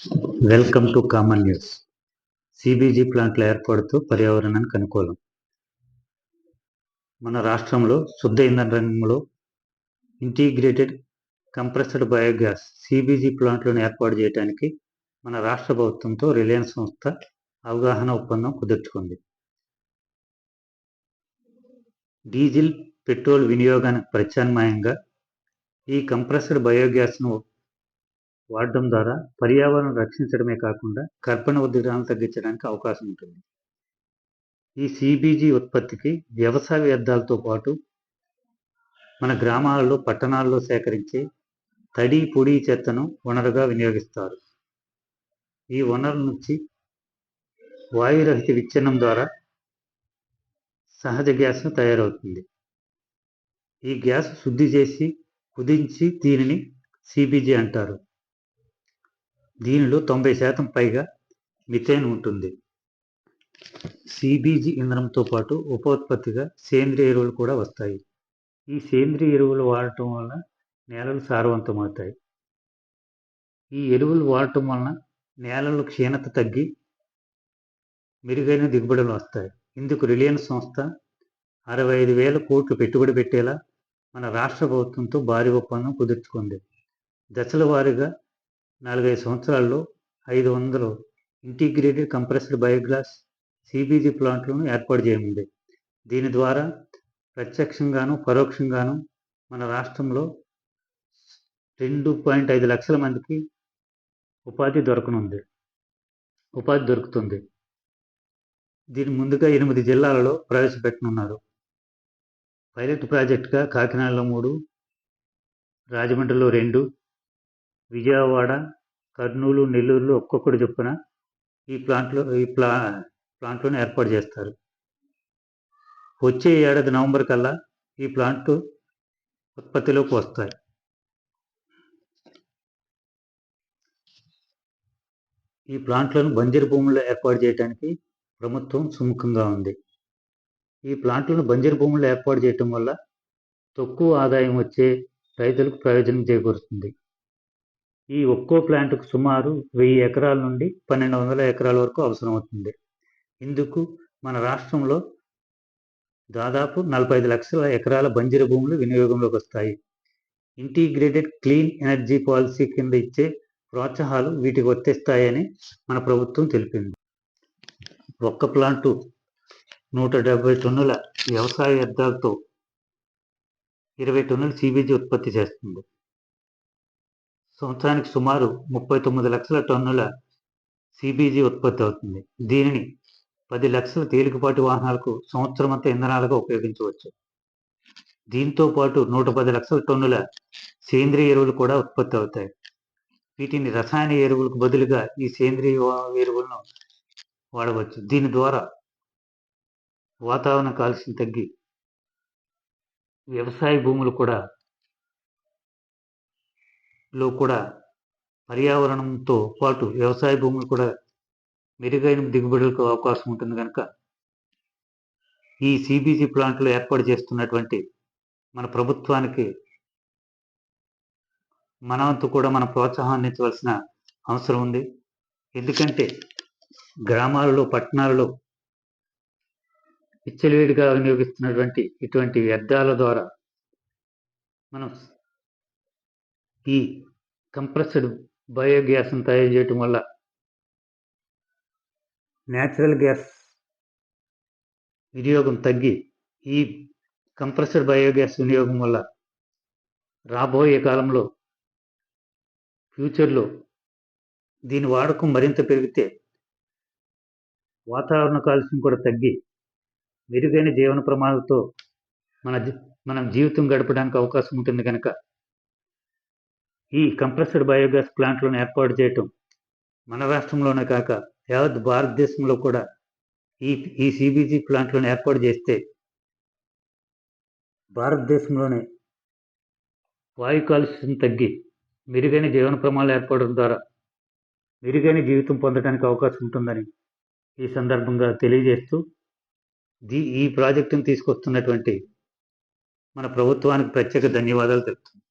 Welcome to common news C B G ప్లాంట్ల ఏర్పాటుతో పర్యావరణానికి అనుకూలం మన రాష్ట్రంలో శుద్ధ ఇంధన రంగంలో integrated compressed biogas C B G ప్లాంట్లను ఏర్పాటు చేయడానికి మన రాష్ట్ర ప్రభుత్వంతో రిలయన్స్ సంస్థ అవగాహన ఒప్పందం కుదుర్చుకుంది. డీజిల్ పెట్రోల్ వినియోగానికి ప్రత్యామ్నాయంగా ఈ కంప్రెస్డ్ బయోగ్యాస్ను వాడడం ద్వారా పర్యావరణం రక్షించడమే కాకుండా కర్బన ఉద్గారాలను తగ్గించడానికి అవకాశం ఉంటుంది. ఈ సిబీజీ ఉత్పత్తికి వ్యవసాయ వ్యర్థాలతో పాటు మన గ్రామాలలో పట్టణాల్లో సేకరించే తడి పొడి చెత్తను వనరుగా వినియోగిస్తారు. ఈ వనరు నుంచి వాయురహిత విచ్ఛిన్నం ద్వారా సహజ గ్యాస్ తయారవుతుంది. ఈ గ్యాస్ శుద్ధి చేసి కుదించి దీనిని సిబిజీ అంటారు. దీనిలో తొంభై శాతం పైగా మిథేన్ ఉంటుంది. సిబీజీ ఇంధనంతో పాటు ఉప ఉత్పత్తిగా సేంద్రియ ఎరువులు కూడా వస్తాయి. ఈ సేంద్రియ ఎరువులు వాడటం వల్ల నేలలు సారవంతమవుతాయి. ఈ ఎరువులు వాడటం వలన నేలలు క్షీణత తగ్గి మెరుగైన దిగుబడులు వస్తాయి. ఇందుకు రిలయన్స్ సంస్థ అరవై ఐదు వేల కోట్లు పెట్టుబడి పెట్టేలా మన రాష్ట్ర ప్రభుత్వంతో భారీ ఒప్పందం కుదుర్చుకుంది. దశల వారీగా నాలుగైదు సంవత్సరాల్లో ఐదు వందలు integrated compressed biogas C B G ప్లాంట్లను ఏర్పాటు చేయనుంది. దీని ద్వారా ప్రత్యక్షంగాను పరోక్షంగాను మన రాష్ట్రంలో రెండు పాయింట్ ఐదు లక్షల మందికి ఉపాధి దొరకనుంది. ఉపాధి దొరుకుతుంది. దీని ముందుగా ఎనిమిది జిల్లాలలో ప్రవేశపెట్టనున్నారు. పైలట్ ప్రాజెక్టుగా కాకినాడలో మూడు రాజమండ్రిలో రెండు విజయవాడ కర్నూలు నెల్లూరులో ఒక్కొక్కటి చొప్పున ఈ ప్లాంట్లో ఈ ప్లా ప్లాంట్లను ఏర్పాటు చేస్తారు. వచ్చే ఏడాది నవంబర్ కల్లా ఈ ప్లాంట్ ఉత్పత్తిలోకి వస్తాయి. ఈ ప్లాంట్లను బంజరు భూముల్లో ఏర్పాటు చేయడానికి ప్రభుత్వం సుముఖంగా ఉంది. ఈ ప్లాంట్లను బంజరు భూముల్లో ఏర్పాటు చేయటం వల్ల తక్కువ ఆదాయం వచ్చే రైతులకు ప్రయోజనం చేకూరుతుంది. ఈ ఒక్కో ప్లాంట్కు సుమారు వెయ్యి ఎకరాల నుండి పన్నెండు వందల ఎకరాల వరకు అవసరం అవుతుంది ఇందుకు మన రాష్ట్రంలో దాదాపు నలభై ఐదు లక్షల ఎకరాల బంజరు భూములు వినియోగంలోకి వస్తాయి. ఇంటిగ్రేటెడ్ క్లీన్ ఎనర్జీ పాలసీ కింద ఇచ్చే ప్రోత్సాహాలు వీటికి వర్తిస్తాయని మన ప్రభుత్వం తెలిపింది. ఒక్క ప్లాంటు నూట డెబ్బై టన్నుల వ్యవసాయ వ్యర్థాలతో ఇరవై టన్నుల సీబీజీ ఉత్పత్తి చేస్తుంది. సంవత్సరానికి సుమారు ముప్పై తొమ్మిది లక్షల టన్నుల సిబిజీ ఉత్పత్తి అవుతుంది. దీనిని పది లక్షల తేలికపాటి వాహనాలకు సంవత్సరం అంతా ఇంధనాలుగా ఉపయోగించవచ్చు. దీంతో పాటు నూట పది లక్షల టన్నుల సేంద్రియ ఎరువులు కూడా ఉత్పత్తి అవుతాయి. వీటిని రసాయన ఎరువులకు బదులుగా ఈ సేంద్రియ ఎరువులను వాడవచ్చు. దీని ద్వారా వాతావరణ కాలుష్యం తగ్గి వ్యవసాయ భూములు కూడా లో కూడా పర్యావరణంతో పాటు వ్యవసాయ భూములు కూడా మెరుగైన దిగుబడులకు అవకాశం ఉంటుంది కనుక ఈ సిబిజీ ప్లాంట్లు ఏర్పాటు చేస్తున్నటువంటి మన ప్రభుత్వానికి మనవంతు కూడా మన ప్రోత్సాహాన్నించవలసిన అవసరం ఉంది. ఎందుకంటే గ్రామాలలో పట్టణాలలో పిచ్చలవేడిగా వినియోగిస్తున్నటువంటి ఇటువంటి వ్యర్థాల ద్వారా మనం ఈ కంప్రెస్డ్ బయోగ్యాస్ను తయారు చేయటం వల్ల న్యాచురల్ గ్యాస్ వినియోగం తగ్గి ఈ కంప్రెస్డ్ బయోగ్యాస్ వినియోగం వల్ల రాబోయే కాలంలో ఫ్యూచర్లో దీని వాడకం మరింత పెరిగితే వాతావరణ కాలుష్యం కూడా తగ్గి మెరుగైన జీవన ప్రమాణాలతో మన మనం జీవితం గడపడానికి అవకాశం ఉంటుంది కనుక ఈ కంప్రెస్డ్ బయోగ్యాస్ ప్లాంట్లను ఏర్పాటు చేయటం మన రాష్ట్రంలోనే కాక యావత్ భారతదేశంలో కూడా ఈ ఈ సిబిజీ ప్లాంట్లను ఏర్పాటు చేస్తే భారతదేశంలోనే వాయు కాలుష్యం తగ్గి మెరుగైన జీవన ప్రమాణాలు ఏర్పడడం ద్వారా మెరుగైన జీవితం పొందడానికి అవకాశం ఉంటుందని ఈ సందర్భంగా తెలియజేస్తూ దీ ఈ ప్రాజెక్టును తీసుకొస్తున్నటువంటి మన ప్రభుత్వానికి ప్రత్యేక ధన్యవాదాలు తెలుపుతుంది